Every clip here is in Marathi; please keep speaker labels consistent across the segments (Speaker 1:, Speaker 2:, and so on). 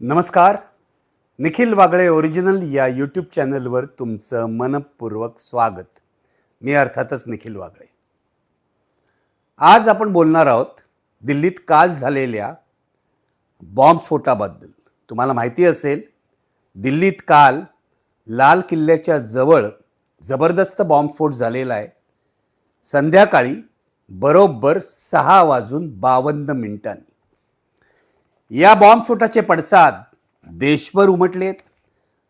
Speaker 1: नमस्कार. निखिल वागळे ओरिजिनल या यूट्यूब चॅनलवर तुमचं मनपूर्वक स्वागत. मी अर्थातच निखिल वागळे. आज आपण बोलणार आहोत दिल्लीत काल झालेल्या बॉम्बस्फोटाबद्दल तुम्हाला माहिती असेल दिल्लीत काल लाल किल्ल्याच्या जवळ जबरदस्त बॉम्बस्फोट झालेला आहे. संध्याकाळी बरोबर सहा वाजून बावन्न मिनिटांनी. या बॉम्बस्फोटाचे पडसाद देशभर उमटलेत.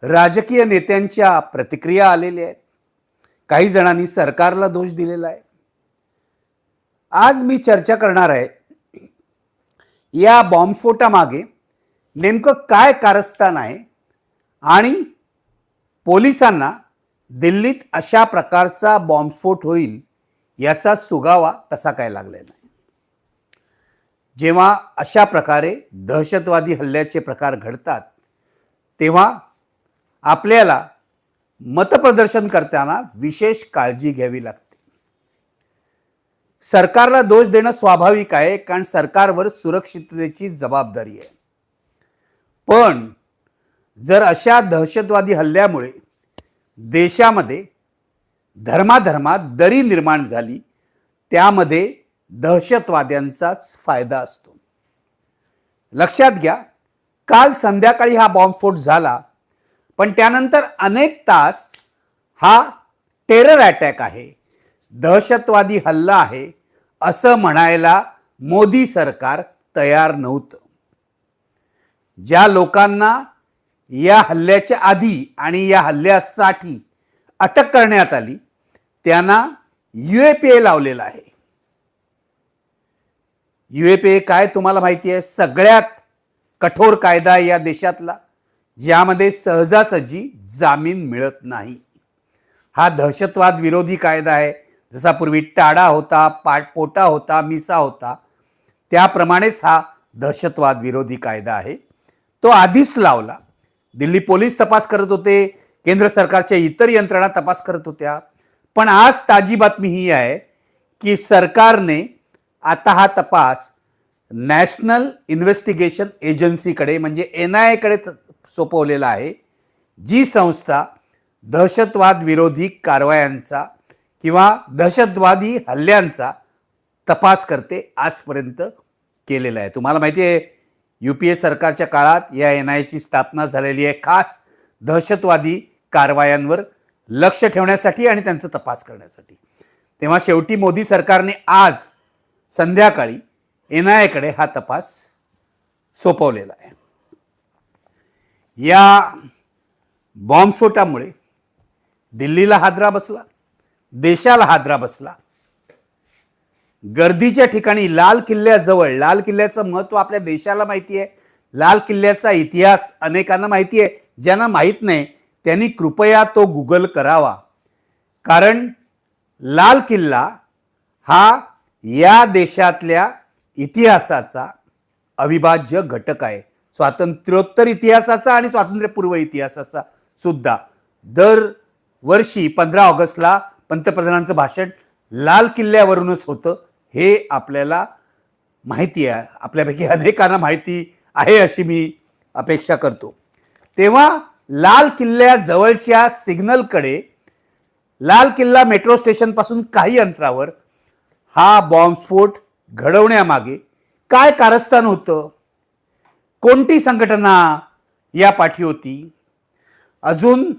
Speaker 1: राजकीय नेत्यांच्या प्रतिक्रिया आलेल्या आहेत. काही जणांनी सरकारला दोष दिलेला आहे. आज मी चर्चा करणार आहे या बॉम्बस्फोटामागे नेमकं काय कारस्थान आहे आणि पोलिसांना दिल्लीत अशा प्रकारचा बॉम्बस्फोट होईल याचा सुगावा कसा काय लागलेला आहे जेव्हा अशा प्रकारे दहशतवादी हल्ल्याचे प्रकार घडतात तेव्हा आपल्याला मतप्रदर्शन करताना विशेष काळजी घ्यावी लागते. सरकारला दोष देणं स्वाभाविक आहे कारण सरकारवर सुरक्षिततेची जबाबदारी आहे. पण जर अशा दहशतवादी हल्ल्यामुळे देशामध्ये धर्माधर्मात दरी निर्माण झाली त्यामध्ये दहशतवाद्यांचाच फायदा असतो. लक्षात घ्या काल संध्याकाळी हा बॉम्बस्फोट झाला पण त्यानंतर अनेक तास हा टेरर अटॅक आहे. दहशतवादी हल्ला आहे असं म्हणायला मोदी सरकार तयार नव्हतं. ज्या लोकांना या हल्ल्याच्या आधी आणि या हल्ल्यासाठी अटक करण्यात आली त्यांना युएपीए लावलेला आहे. युएपीए काय तुम्हाला माहिती आहे? सगळ्यात कठोर कायदा या देशातला. ज्यामध्ये सहजासहजी जामीन मिळत नाही. हा दहशतवाद विरोधी कायदा आहे. जसा पूर्वी टाडा होता पाटपोटा होता मिसा होता त्याप्रमाणेच हा दहशतवाद विरोधी कायदा आहे. तो आधीच लावला. दिल्ली पोलीस तपास करत होते केंद्र सरकारच्या इतर यंत्रणा तपास करत होत्या. पण आज ताजी बातमी ही आहे की सरकारने आता हा तपास नॅशनल इन्व्हेस्टिगेशन एजन्सीकडे म्हणजे एन आय एकडे सोपवलेला आहे जी संस्था दहशतवाद विरोधी कारवायांचा किंवा दहशतवादी हल्ल्यांचा तपास करते आजपर्यंत केलेला आहे. तुम्हाला माहिती आहे यू पी ए सरकारच्या काळात या एन आय एची स्थापना झालेली आहे खास दहशतवादी कारवायांवर लक्ष ठेवण्यासाठी आणि त्यांचा तपास करण्यासाठी. तेव्हा शेवटी मोदी सरकारने आज संध्याकाळी एन आय एकडे हा तपास सोपवलेला आहे. या बॉम्बस्फोटामुळे दिल्लीला हादरा बसला देशाला हादरा बसला. गर्दीच्या ठिकाणी लाल किल्ल्याजवळ लाल किल्ल्याचं महत्त्व आपल्या देशाला माहिती आहे लाल किल्ल्याचा इतिहास अनेकांना माहिती आहे ज्यांना माहीत नाही त्यांनी कृपया तो गुगल करावा. कारण लाल किल्ला हा या देशातल्या इतिहासाचा अविभाज्य घटक आहे. स्वातंत्र्योत्तर इतिहासाचा आणि स्वातंत्र्यपूर्व इतिहासाचा सुद्धा. दर वर्षी पंधरा ऑगस्टला पंतप्रधानांचं भाषण लाल किल्ल्यावरूनच होतं. हे आपल्याला माहिती आहे. आपल्यापैकी अनेकांना माहिती आहे अशी मी अपेक्षा करतो. तेव्हा लाल किल्ल्याजवळच्या सिग्नलकडे लाल किल्ला मेट्रो स्टेशनपासून काही अंतरावर हा बॉम्बस्फोट घडवण्यामागे काय कारस्थान होतं? कोणती संघटना या पाठी होती? अजून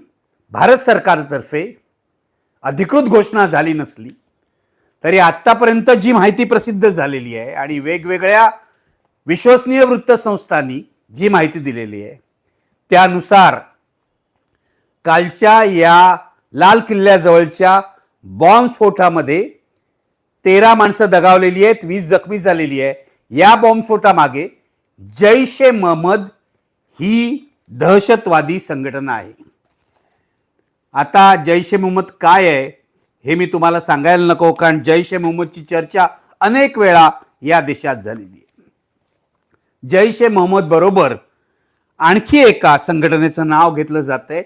Speaker 1: भारत सरकारतर्फे अधिकृत घोषणा झाली नसली तरी आत्तापर्यंत जी माहिती प्रसिद्ध झालेली आहे आणि वेगवेगळ्या विश्वसनीय वृत्तसंस्थांनी जी माहिती दिलेली आहे त्यानुसार कालच्या या लाल किल्ल्याजवळच्या बॉम्बस्फोटामध्ये तेरा माणसं दगावलेली आहेत वीस जखमी झालेली आहे. या बॉम्बस्फोटामागे जैश ए महम्मद ही दहशतवादी संघटना आहे. आता जैश ए मोहम्मद काय आहे हे मी तुम्हाला सांगायला नको कारण जैश ए मोहम्मदची चर्चा अनेक वेळा या देशात झालेली आहे. जैश ए मोहम्मद बरोबर आणखी एका संघटनेचं नाव घेतलं जात आहे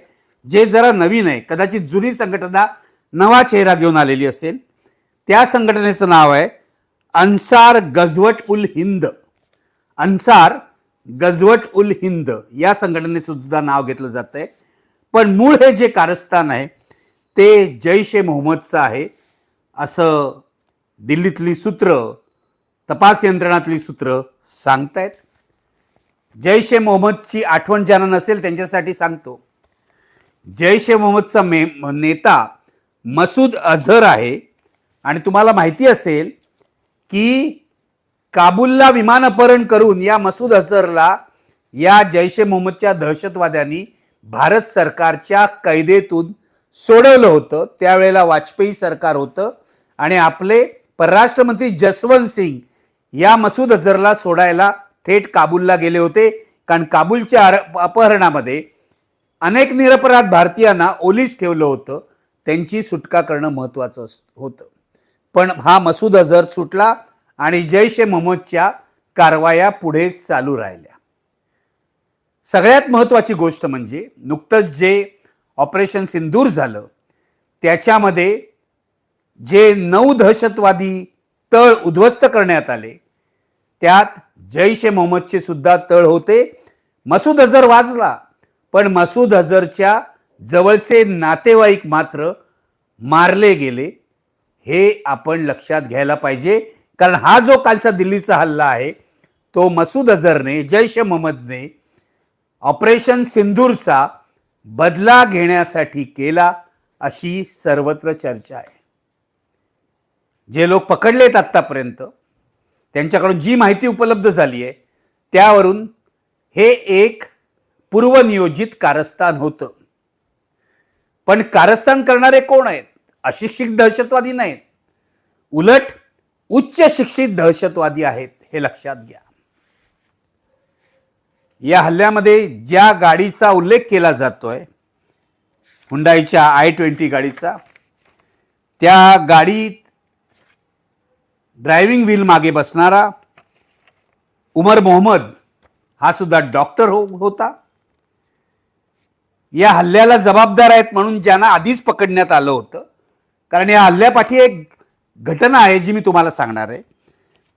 Speaker 1: जे जरा नवीन आहे. कदाचित जुनी संघटना नवा चेहरा घेऊन आलेली असेल. त्या संघटनेचं नाव आहे अन्सार गजवट उल हिंद. अन्सार गजवट उल हिंद या संघटनेसुद्धा नाव घेतलं जात आहे पण मूळ हे जे कारस्थान आहे ते जैश ए मोहम्मदचं आहे. असं दिल्लीतली सूत्र तपास यंत्रणातली सूत्र सांगतायत. जैश ए मोहम्मदची आठवण ज्यांना नसेल त्यांच्यासाठी सांगतो. जैश ए मोहम्मदचा मे नेता मसूद अझहर आहे. आणि तुम्हाला माहिती असेल की काबूलला विमान अपहरण करून या मसूद अझहरला या जैश ए मोहम्मदच्या दहशतवाद्यांनी भारत सरकारच्या कैदेतून सोडवलं होतं. त्यावेळेला वाजपेयी सरकार होतं. आणि आपले परराष्ट्र मंत्री जसवंत सिंग या मसूद अझहरला सोडायला थेट काबूलला गेले होते. कारण काबूलच्या अपहरणामध्ये अनेक निरपराध भारतीयांना ओलीस ठेवलं होतं. त्यांची सुटका करणं महत्त्वाचं अस- होतं. पण हा मसूद अझहर सुटला आणि जैश ए मोहम्मदच्या कारवाया पुढे चालू राहिल्या. सगळ्यात महत्वाची गोष्ट म्हणजे नुकतंच जे ऑपरेशन सिंदूर झालं त्याच्यामध्ये जे नऊ दहशतवादी तळ उद्ध्वस्त करण्यात आले त्यात जैश ए मोहम्मदचे सुद्धा तळ होते. मसूद अझहर वाजला पण मसूद अझहरच्या जवळचे नातेवाईक मात्र मारले गेले. हे आपण लक्षात घ्यायला पाहिजे. कारण हा जो कालचा दिल्लीचा हल्ला आहे तो मसूद अझहरने जैश महम्मदने ऑपरेशन सिंदूरचा बदला घेण्यासाठी केला अशी सर्वत्र चर्चा आहे. जे लोक पकडलेत आत्तापर्यंत त्यांच्याकडून जी माहिती उपलब्ध झाली आहे त्यावरून हे एक पूर्वनियोजित कारस्थान होतं. पण कारस्थान करणारे कोण आहेत? अशिक्षित दहशतवादी नाहीत. उलट उच्च शिक्षित दहशतवादी आहेत हे लक्षात घ्या. या हल्ल्यामध्ये ज्या गाडीचा उल्लेख केला जातोय हुंडाईच्या आय ट्वेंटी गाडीचा त्या गाडीत ड्रायव्हिंग व्हील मागे बसणारा उमर मोहम्मद हा सुद्धा डॉक्टर हो होता. या हल्ल्याला जबाबदार आहेत म्हणून ज्यांना आधीच पकडण्यात आलं होतं कारण या हल्ल्यापाठी एक घटना आहे जी मी तुम्हाला सांगणार आहे.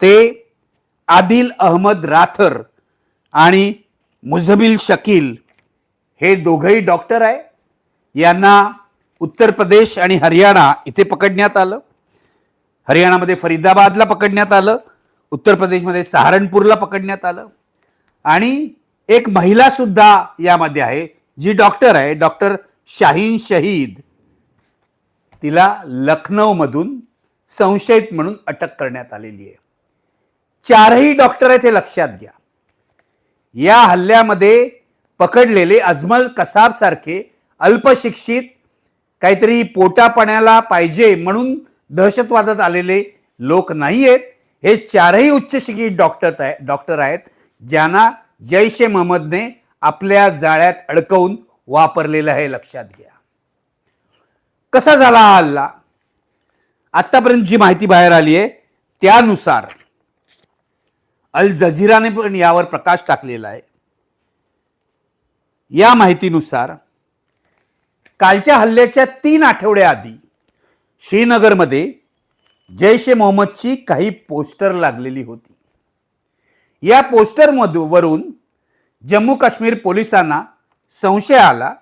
Speaker 1: ते आदिल अहमद राथर आणि मुझमिल शकील हे दोघंही डॉक्टर आहे. यांना उत्तर प्रदेश आणि हरियाणा इथे पकडण्यात आलं. हरियाणामध्ये फरीदाबादला पकडण्यात आलं. उत्तर प्रदेशमध्ये सहारणपूरला पकडण्यात आलं. आणि एक महिला सुद्धा यामध्ये आहे जी डॉक्टर आहे डॉक्टर शाहीन शहीद. तिला लखनौमधून संशयित म्हणून अटक करण्यात आलेली आहे. चारही डॉक्टर आहेत हे लक्षात घ्या. या हल्ल्यामध्ये पकडलेले अजमल कसाब सारखे अल्पशिक्षित काहीतरी पोटापाण्याला पाहिजे म्हणून दहशतवादात आलेले लोक नाही आहेत. हे चारही उच्च शिक्षित डॉक्टर डॉक्टर आहेत ज्यांना जैश ए महम्मदने आपल्या जाळ्यात अडकवून वापरलेलं आहे लक्षात घ्या. कसा झाला हा हल्ला? आत्तापर्यंत जी माहिती बाहेर आली आहे त्यानुसार अल जझीराने पण यावर प्रकाश टाकलेला आहे. या माहितीनुसार कालच्या हल्ल्याच्या तीन आठवड्याआधी श्रीनगरमध्ये जैश ए मोहम्मदची काही पोस्टर लागलेली होती. या पोस्टर वरून जम्मू काश्मीर पोलिसांना संशय आला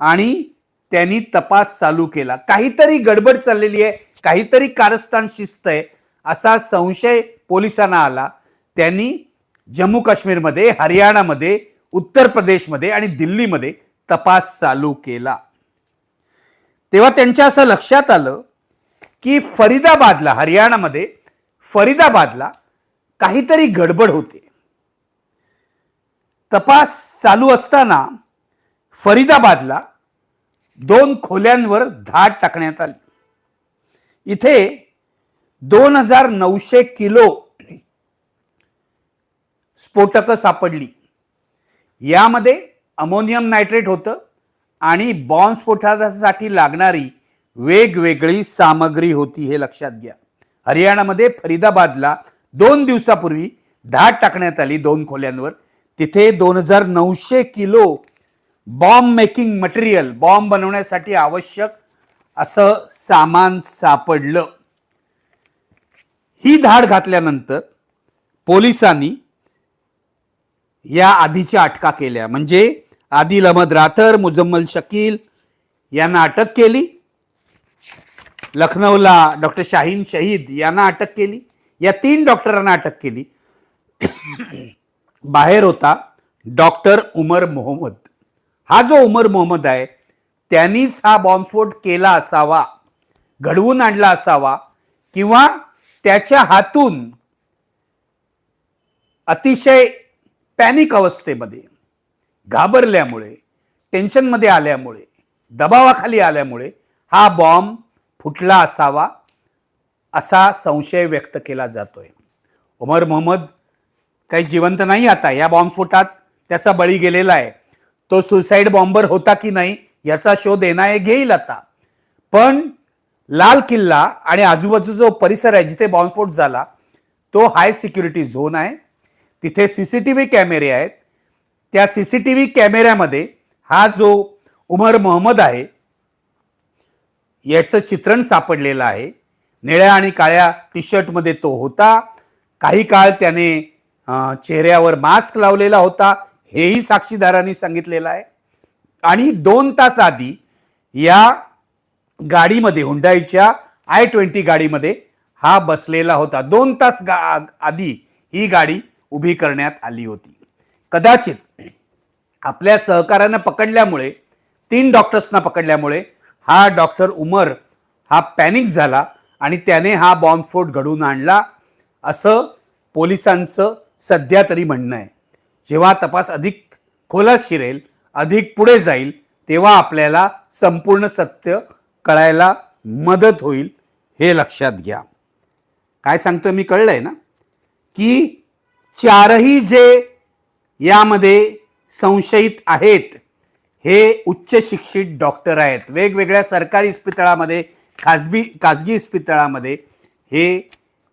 Speaker 1: आणि त्यांनी तपास चालू केला. काहीतरी गडबड चाललेली आहे काहीतरी कारस्थान शिस्त आहे असा संशय पोलिसांना आला. त्यांनी जम्मू काश्मीरमध्ये हरियाणामध्ये उत्तर प्रदेशमध्ये आणि दिल्लीमध्ये तपास चालू केला. तेव्हा त्यांच्या असं लक्षात आलं की फरीदाबादला हरियाणामध्ये फरीदाबादला काहीतरी गडबड होते. तपास चालू असताना फरीदाबादला दोन खोल्यांवर धाड टाकण्यात आली. इथे दोन हजार नऊशे किलो स्फोटकं सापडली. यामध्ये अमोनियम नायट्रेट होतं आणि बॉम्ब स्फोटासाठी लागणारी वेगवेगळी सामग्री होती हे लक्षात घ्या. हरियाणामध्ये फरीदाबादला दोन दिवसापूर्वी धाड टाकण्यात आली दोन खोल्यांवर. तिथे दोन हजार नऊशे kilo bomb making material bomb बनवण्यासाठी आवश्यक असं सामान सापडलं. ही धाड घातल्यानंतर पोलिसांनी या आधीच्या अटका केल्या. म्हणजे आदिल अहमद राथर मुजम्मल शकील यांना अटक केली. लखनौला डॉक्टर शाहीन शहीद यांना अटक केली. या तीन डॉक्टरांना अटक केली. बाहेर होता डॉक्टर उमर मोहम्मद. हा जो उमर मोहम्मद आहे त्यांनीच हा बॉम्बस्फोट केला असावा घडवून आणला असावा किंवा त्याच्या हातून अतिशय पॅनिक अवस्थेमध्ये घाबरल्यामुळे टेन्शनमध्ये आल्यामुळे दबावाखाली आल्यामुळे हा बॉम्ब फुटला असावा असा संशय व्यक्त केला जातोय. उमर मोहम्मद काही जिवंत नाही आता या बॉम्बस्फोटात त्याचा बळी गेलेला आहे. तो सुसाईड बॉम्बर होता की नाही याचा शोध एनआयए घेईल आता. पण लाल किल्ला आणि आजूबाजूचा जो परिसर आहे जिथे बॉम्बस्फोट झाला तो हाय सिक्युरिटी झोन आहे. तिथे सी सी टी व्ही कॅमेरे आहेत. त्या सी सी टी व्ही कॅमेऱ्यामध्ये हा जो उमर मोहम्मद आहे याचं चित्रण सापडलेलं आहे. निळ्या आणि काळ्या टी शर्टमध्ये तो होता. काही काळ त्याने चेहऱ्यावर मास्क लावलेला होता. हेही साक्षीदारांनी सांगितलेलं आहे. आणि दोन तास आधी या गाडीमध्ये हुंडाईच्या आय ट्वेंटी गाडीमध्ये हा बसलेला होता. दोन तास गा आधी ही गाडी उभी करण्यात आली होती. कदाचित आपल्या सहकाऱ्यांना पकडल्यामुळे तीन डॉक्टर्सना पकडल्यामुळे हा डॉक्टर उमर हा पॅनिक झाला आणि त्याने हा बॉम्बस्फोट घडवून आणला असं पोलिसांचं सध्या तरी म्हणणं आहे. जेव्हा तपास अधिक खोलात शिरेल अधिक पुढे जाईल तेव्हा आपल्याला संपूर्ण सत्य कळायला मदत होईल हे लक्षात घ्या. काय सांगतो मी कळलंय ना? की चारही जे यामध्ये संशयित आहेत हे उच्च शिक्षित डॉक्टर आहेत. वेगवेगळ्या सरकारी इस्पितळामध्ये खाजगी खाजगी इस्पितळामध्ये हे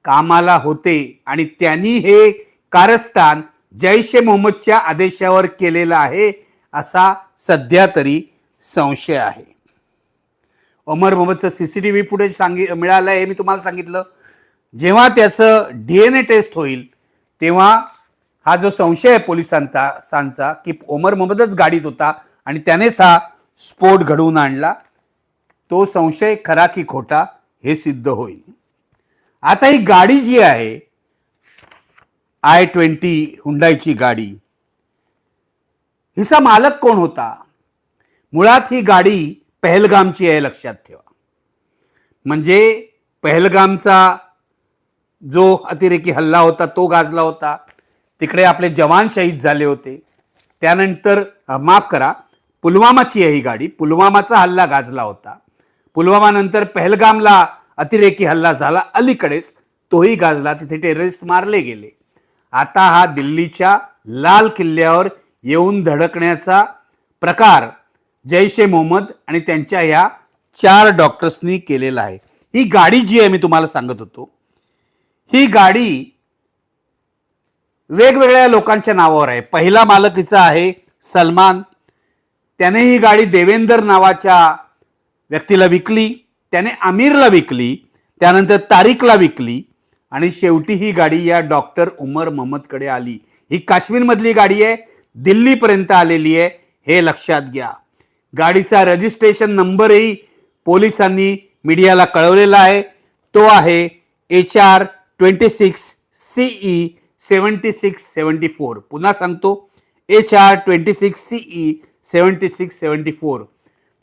Speaker 1: कामाला होते आणि त्यांनी हे कारस्थान जैश ए मोहम्मदच्या आदेशावर केलेलं आहे असा सध्या तरी संशय आहे. Omar मोहम्मदचं C C T V footage सांगी मिळालं आहे हे मी तुम्हाला सांगितलं. जेव्हा त्याचं डी एन ए टेस्ट होईल तेव्हा हा जो संशय आहे पोलिसांचा सांचा की ओमर मोहम्मदच गाडीत होता आणि त्यानेच हा स्फोट घडवून आणला तो संशय खरा की खोटा हे सिद्ध होईल. आता ही गाडी जी आहे आय ट्वेंटी हुंडाईची गाडी. हिचा मालक कोण होता? मुळात ही गाडी पहलगामची आहे लक्षात ठेवा. म्हणजे पहलगामचा जो अतिरेकी हल्ला होता तो गाजला होता. तिकडे आपले जवान शहीद झाले होते. त्यानंतर माफ करा पुलवामाची आहे ही गाडी. पुलवामाचा हल्ला गाजला होता. पुलवामानंतर पहलगामला अतिरेकी हल्ला झाला. अलीकडेच तोही गाजला. तिथे टेररिस्ट मारले गेले. आता हा दिल्लीच्या लाल किल्ल्यावर येऊन धडकण्याचा प्रकार जैश ए मोहम्मद आणि त्यांच्या ह्या चार डॉक्टर्सनी केलेला आहे. ही गाडी जी आहे मी तुम्हाला सांगत होतो ही गाडी वेगवेगळ्या लोकांच्या नावावर आहे. पहिला मालक हिचा आहे सलमान. त्याने ही गाडी देवेंदर नावाच्या व्यक्तीला विकली त्याने आमिरला विकली त्यानंतर तारिकला विकली आणि शेवटी ही गाडी या डॉक्टर उमर मोहम्मदकडे आली. ही काश्मीरमधली गाडी आहे दिल्लीपर्यंत आलेली आहे हे लक्षात घ्या. गाडीचा रजिस्ट्रेशन नंबरही पोलिसांनी मीडियाला कळवलेला आहे. तो आहे H R twenty six CE seventy six seventy four. पुन्हा सांगतो H R twenty six CE seventy six seventy four.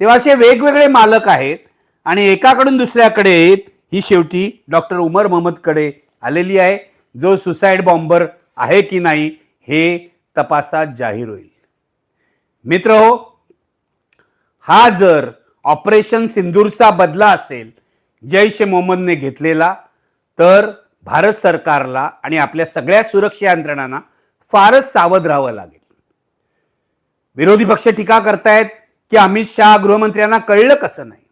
Speaker 1: तेव्हा असे वेगवेगळे मालक आहेत आणि एकाकडून दुसऱ्याकडे ही शेवटी डॉक्टर उमर महमदकडे आलेली आहे. जो सुसाईड बॉम्बर आहे की नाही हे तपासात जाहीर होईल. मित्र हो हा जर ऑपरेशन सिंदूरचा बदला असेल जैश ए मोहम्मदने घेतलेला तर भारत सरकारला आणि आपल्या सगळ्या सुरक्षा यंत्रणांना फारच सावध राहावं लागेल. विरोधी पक्ष टीका करतायत की अमित शहा गृहमंत्र्यांना कळलं कसं नाही?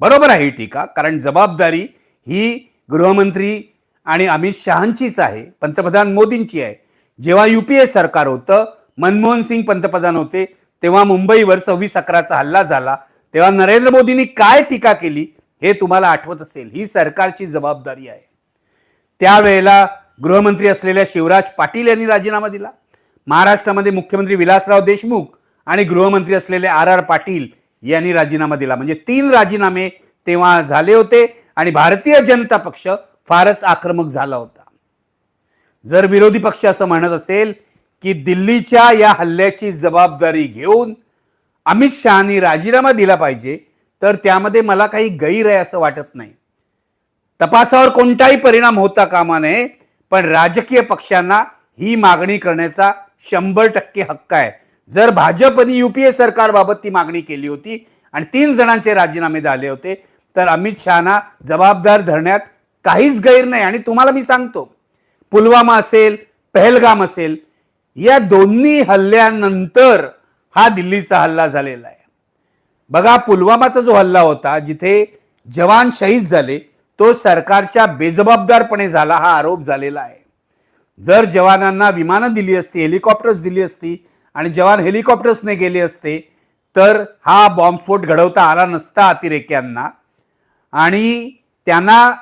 Speaker 1: बरोबर आहे ही टीका कारण जबाबदारी ही गृहमंत्री आणि अमित शहांचीच आहे पंतप्रधान मोदींची आहे. जेव्हा युपीए सरकार होतं मनमोहन सिंग पंतप्रधान होते तेव्हा मुंबईवर सव्वीस अकराचा हल्ला झाला. तेव्हा नरेंद्र मोदींनी काय टीका केली हे तुम्हाला आठवत असेल. ही सरकारची जबाबदारी आहे. त्यावेळेला गृहमंत्री असलेल्या शिवराज पाटील यांनी राजीनामा दिला. महाराष्ट्रामध्ये मुख्यमंत्री विलासराव देशमुख आणि गृहमंत्री असलेले आर आर पाटील यांनी राजीनामा दिला. म्हणजे तीन राजीनामे तेव्हा झाले होते आणि भारतीय जनता पक्ष फारच आक्रमक झाला होता. जर विरोधी पक्ष असं म्हणत असेल की दिल्लीच्या या हल्ल्याची जबाबदारी घेऊन अमित शहानी राजीनामा दिला पाहिजे तर त्यामध्ये मला काही गैर आहे असं वाटत नाही. तपासावर कोणताही परिणाम होता कामा नये पण राजकीय पक्षांना ही मागणी करण्याचा शंभर टक्के हक्क आहे. जर भाजपने युपीए सरकारबाबत ती मागणी केली होती आणि तीन जणांचे राजीनामे झाले होते तर अमित शहाना जबाबदार धरण्यात काहीच गैर नाही. आणि तुम्हाला मी सांगतो पुलवामा असेल पहलगाम असेल या दोन्ही हल्ल्यानंतर हा दिल्लीचा हल्ला झालेला आहे. बघा पुलवामाचा जो हल्ला होता जिथे जवान शहीद झाले तो सरकारच्या बेजबाबदारपणे झाला हा आरोप झालेला आहे. जर जवानांना विमानं दिली असती हेलिकॉप्टर्स दिली असती आणि जवान हेलिकॉप्टर्सने गेले असते तर हा बॉम्बस्फोट घडवता आला नसता अतिरेक्यांना. आणि त्यांना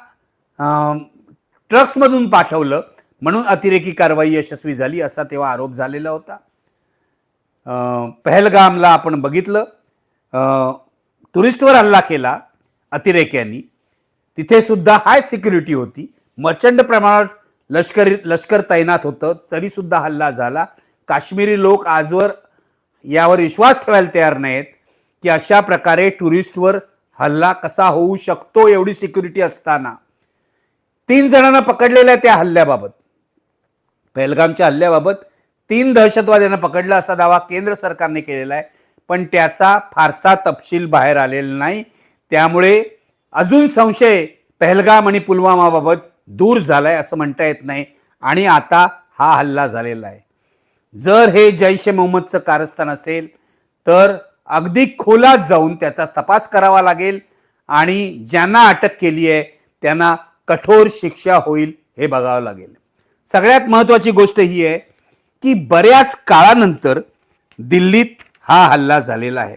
Speaker 1: ट्रक्समधून पाठवलं म्हणून अतिरेकी कारवाई यशस्वी झाली असा तेव्हा आरोप झालेला होता. पहलगामला आपण बघितलं टुरिस्टवर हल्ला केला अतिरेक्यांनी. तिथे सुद्धा हाय सिक्युरिटी होती. मर्चंट प्रमाणात लष्कर लष्कर तैनात होतं तरीसुद्धा हल्ला झाला. काश्मीरी लोक आजवर यावर विश्वास ठेवायला तयार नाहीत की अशा प्रकारे टुरिस्टवर हल्ला कसा होऊ शकतो एवढी सिक्युरिटी असताना. तीन जणांना पकडलेल्या त्या हल्ल्याबाबत. पहलगामच्या हल्ल्याबाबत तीन दहशतवाद्यांना पकडलं असा दावा केंद्र सरकारने केलेला आहे. पण त्याचा फारसा तपशील बाहेर आलेला नाही. त्यामुळे अजून संशय पहलगाम आणि पुलवामाबाबत दूर झालाय असं म्हणता येत नाही. आणि आता हा हल्ला झालेला आहे. जर हे जैश ए मोहम्मदचं कारस्थान असेल तर अगदी खोलात जाऊन त्याचा तपास करावा लागेल आणि ज्यांना अटक केली आहे त्यांना कठोर शिक्षा होईल हे बघावं लागेल. सगळ्यात महत्त्वाची गोष्ट ही आहे की बऱ्याच काळानंतर दिल्लीत हा हल्ला झालेला आहे.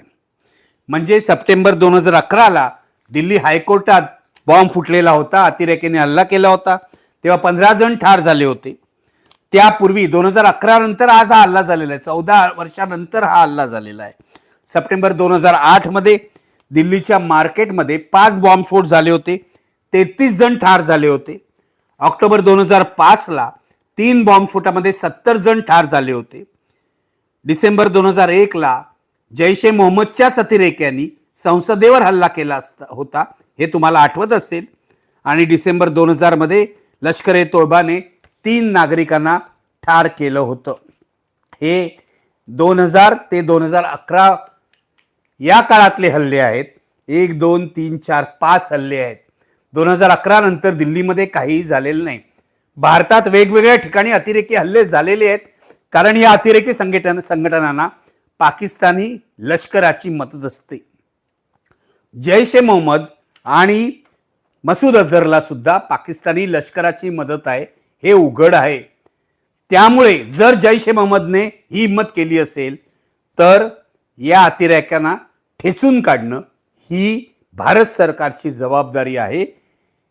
Speaker 1: म्हणजे सप्टेंबर दोन हजार अकराला दिल्ली हायकोर्टात बॉम्ब फुटलेला होता अतिरेकीने हल्ला केला होता. तेव्हा पंधरा जण ठार झाले होते. त्यापूर्वी दोन हजार अकरा नंतर आज हा हल्ला झालेला आहे. चौदा वर्षानंतर हा हल्ला झालेला आहे. सप्टेंबर दोन हजार आठमध्ये दिल्लीच्या मार्केटमध्ये पाच बॉम्बस्फोट झाले होते. तेहतीस जण ठार झाले होते. ऑक्टोबर दोन हजार पाचला तीन बॉम्बस्फोटामध्ये सत्तर जण ठार झाले होते. डिसेंबर दोन हजार एकला जैश ए मोहम्मदच्याच अतिरेक्यांनी संसदेवर हल्ला केला असता होता. हे तुम्हाला आठवत असेल. आणि डिसेंबर दोन हजारमध्ये लष्कर ए तोयबाने तीन नागरिकांना ठार केलं होतं. हे दोन हजार ते दोन हजार अकरा या काळातले हल्ले आहेत. एक दोन तीन चार पाच हल्ले आहेत. दोन हजार अकरा नंतर दिल्लीमध्ये काहीही झालेलं नाही. भारतात वेगवेगळ्या ठिकाणी अतिरेकी हल्ले झालेले आहेत. कारण या अतिरेकी संघटन संघटनांना पाकिस्तानी लष्कराची मदत असते. जैश ए मोहम्मद आणि मसूद अझहरला सुद्धा पाकिस्तानी लष्कराची मदत आहे. हे उघड आहे. त्यामुळे जर जैश ए महम्मदने ही हिंमत केली असेल तर या अतिरेक्यांना ठेचून काढणं ही भारत सरकारची जबाबदारी आहे.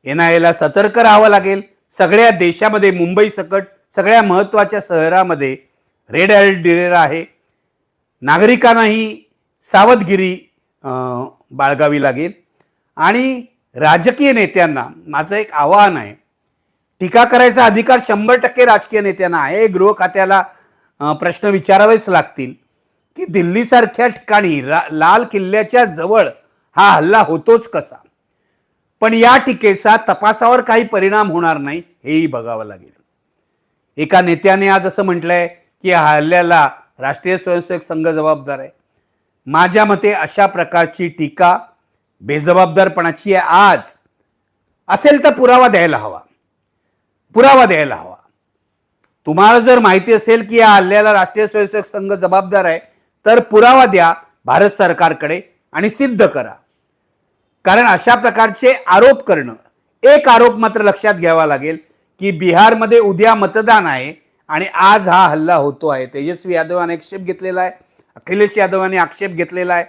Speaker 1: एन आय एला सतर्क राहावं लागेल. सगळ्या देशामध्ये मुंबई सकट सगळ्या महत्त्वाच्या शहरामध्ये रेड अलर्ट डिरेरा आहे. नागरिकांनाही सावधगिरी बाळगावी लागेल. आणि राजकीय नेत्यांना माझं एक आव्हान आहे टीका करायचा अधिकार शंभर टक्के राजकीय नेत्यांना आहे. गृह खात्याला प्रश्न विचारावेच लागतील. की दिल्लीसारख्या ठिकाणी रा- लाल किल्ल्याच्या जवळ हा हल्ला होतोच कसा? पण या टीकेचा तपासावर काही परिणाम होणार नाही हेही बघावं लागेल. एका नेत्याने आज असं म्हटलंय की या हल्ल्याला राष्ट्रीय स्वयंसेवक संघ जबाबदार आहे. माझ्या मते अशा प्रकारची टीका बेजबाबदारपणाची आहे आज. असेल तर पुरावा द्यायला हवा. पुरावा द्यायला हवा. तुम्हाला जर माहिती असेल की या हल्ल्याला राष्ट्रीय स्वयंसेवक संघ जबाबदार आहे तर पुरावा द्या भारत सरकारकडे आणि सिद्ध करा. कारण अशा प्रकारचे आरोप करणं एक आरोप मात्र लक्षात घ्यावा लागेल की बिहारमध्ये उद्या मतदान आहे आणि आज हा हल्ला होतो आहे. तेजस्वी यादवाने आक्षेप घेतलेला आहे अखिलेश यादवाने आक्षेप घेतलेला आहे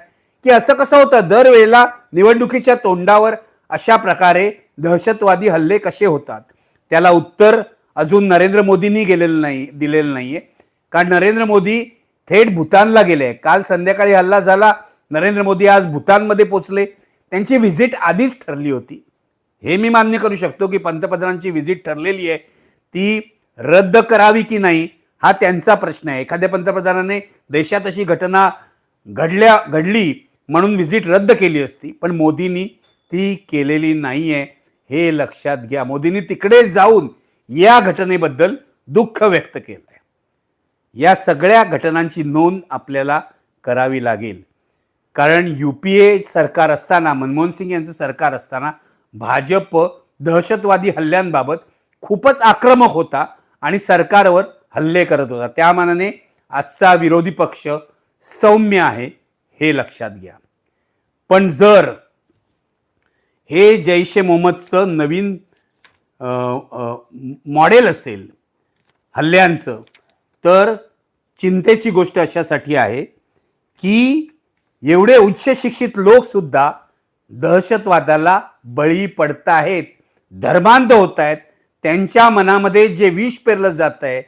Speaker 1: की असं कसं होतं? दरवेळेला निवडणुकीच्या तोंडावर अशा प्रकारे दहशतवादी हल्ले कसे होतात? त्याला उत्तर अजून नरेंद्र मोदींनी गेलेलं नाही दिलेलं नाहीये. कारण नरेंद्र मोदी थेट भूतानला गेले. काल संध्याकाळी हल्ला झाला. नरेंद्र मोदी आज भूतानमध्ये पोचले त्यांची व्हिजिट आधीच ठरली होती. हे मी मान्य करू शकतो की पंतप्रधानांची व्हिजिट ठरलेली आहे. ती रद्द करावी की नाही हा त्यांचा प्रश्न आहे. एखाद्या पंतप्रधानाने देशात अशी घटना घडल्या घडली म्हणून व्हिजिट रद्द केली असती. पण मोदींनी ती केलेली नाही आहे हे लक्षात घ्या. मोदींनी तिकडे जाऊन या घटनेबद्दल दुःख व्यक्त केलं आहे या सगळ्या घटनांची नोंद आपल्याला करावी लागेल. कारण यू पी ए सरकार असताना मनमोहन सिंग यांचं सरकार असताना भाजप दहशतवादी हल्ल्यांबाबत खूपच आक्रमक होता आणि सरकारवर हल्ले करत होता. त्या मानाने आजचा विरोधी पक्ष सौम्य आहे हे लक्षात घ्या. पण जर हे जैश ए मोहम्मदचं नवीन मॉडेल असेल हल्ल्यांचं तर चिंतेची गोष्ट अशासाठी आहे की एवढे उच्च शिक्षित लोकसुद्धा दहशतवादाला बळी पडत आहेत धर्मांध होत आहेत त्यांच्या मनामध्ये जे विष पेरलं जात आहे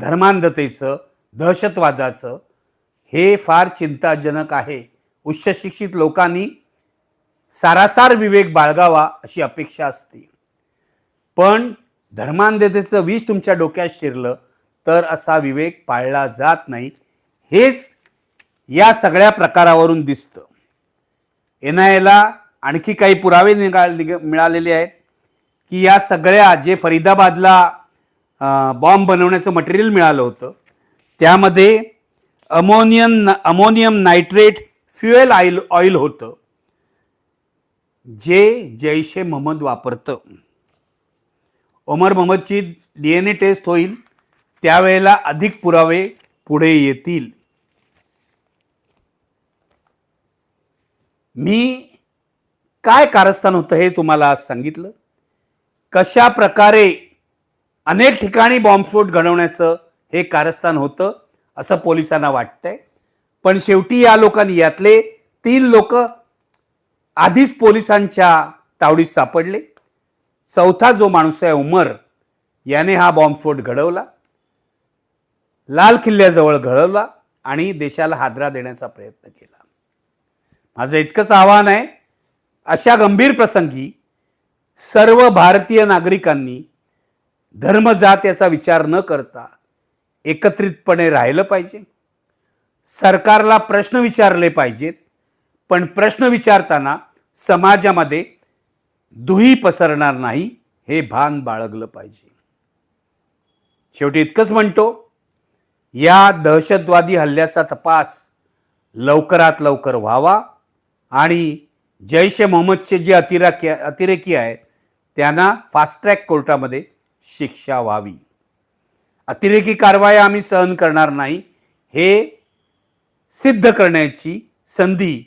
Speaker 1: धर्मांधतेचं दहशतवादाचं हे फार चिंताजनक आहे. उच्च शिक्षित लोकांनी सारासार विवेक बाळगावा अशी अपेक्षा असते. पण धर्मांधतेचं विष तुमच्या डोक्यात शिरलं तर असा विवेक पाळला जात नाही. हेच या सगळ्या प्रकारावरून दिसतं. एन आय एला आणखी काही पुरावे निघाल निघ मिळालेले आहेत की या सगळ्या जे फरीदाबादला बॉम्ब बनवण्याचं मटेरियल मिळालं होतं त्यामध्ये ammonium ammonium nitrate fuel oil oil होतं. जे जैश ए महम्मद वापरतं. ओमर मोहम्मदची डी एन ए टेस्ट होईल त्यावेळेला अधिक पुरावे पुढे येतील. मी काय कारस्थान होतं हे तुम्हाला आज सांगितलं? कशा प्रकारे अनेक ठिकाणी बॉम्बस्फोट घडवण्याचं हे कारस्थान होतं असं पोलिसांना वाटतंय. पण शेवटी या लोकांनी यातले तीन लोक आधीच पोलिसांच्या तावडीत सापडले. चौथा जो माणूस आहे उमर याने हा बॉम्बस्फोट घडवला. लाल किल्ल्याजवळ घडवला आणि देशाला हादरा देण्याचा प्रयत्न केला. माझं इतकंच आव्हान आहे अशा गंभीर प्रसंगी सर्व भारतीय नागरिकांनी धर्म जात याचा विचार न करता एकत्रितपणे राहिलं पाहिजे. सरकारला प्रश्न विचारले पाहिजेत. पण प्रश्न विचारताना समाजामध्ये दुही पसरणार नाही हे भान बाळगलं पाहिजे. शेवटी इतकंच म्हणतो या दहशतवादी हल्ल्याचा तपास लवकरात लवकर व्हावा आणि जैश ए मोहम्मदचे जे अतिराकी अतिरेकी आहेत त्यांना फास्ट ट्रॅक कोर्टामध्ये शिक्षा व्हावी. अतिरेकी कारवाई आम्ही सहन करणार नाही हे सिद्ध करण्याची संधी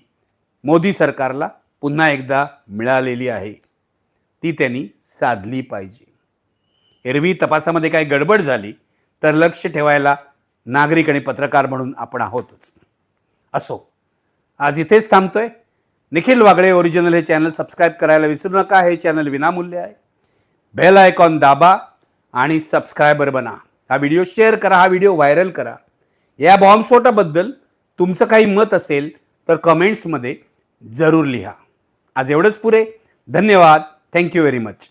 Speaker 1: मोदी सरकारला पुन्हा एकदा मिळालेली आहे. ती त्यांनी साधली पाहिजे. एरवी तपासामध्ये काही गडबड झाली तर लक्ष ठेवायला नागरिक आणि पत्रकार म्हणून आपण आहोतच. असो आज इथेच थांबतोय. निखिल वागळे ओरिजिनल हे चॅनल सबस्क्राईब करायला विसरू नका. हे चॅनल विनामूल्य आहे. बेल आयकॉन दाबा आणि सबस्क्रायबर बना. हा व्हिडिओ शेअर करा हा व्हिडिओ व्हायरल करा. या बॉम्बस्फोटाबद्दल तुमचं काही मत असेल तर कमेंट्समध्ये जरूर लिहा. आज एवढंच पुरे. धन्यवाद. Thank you very much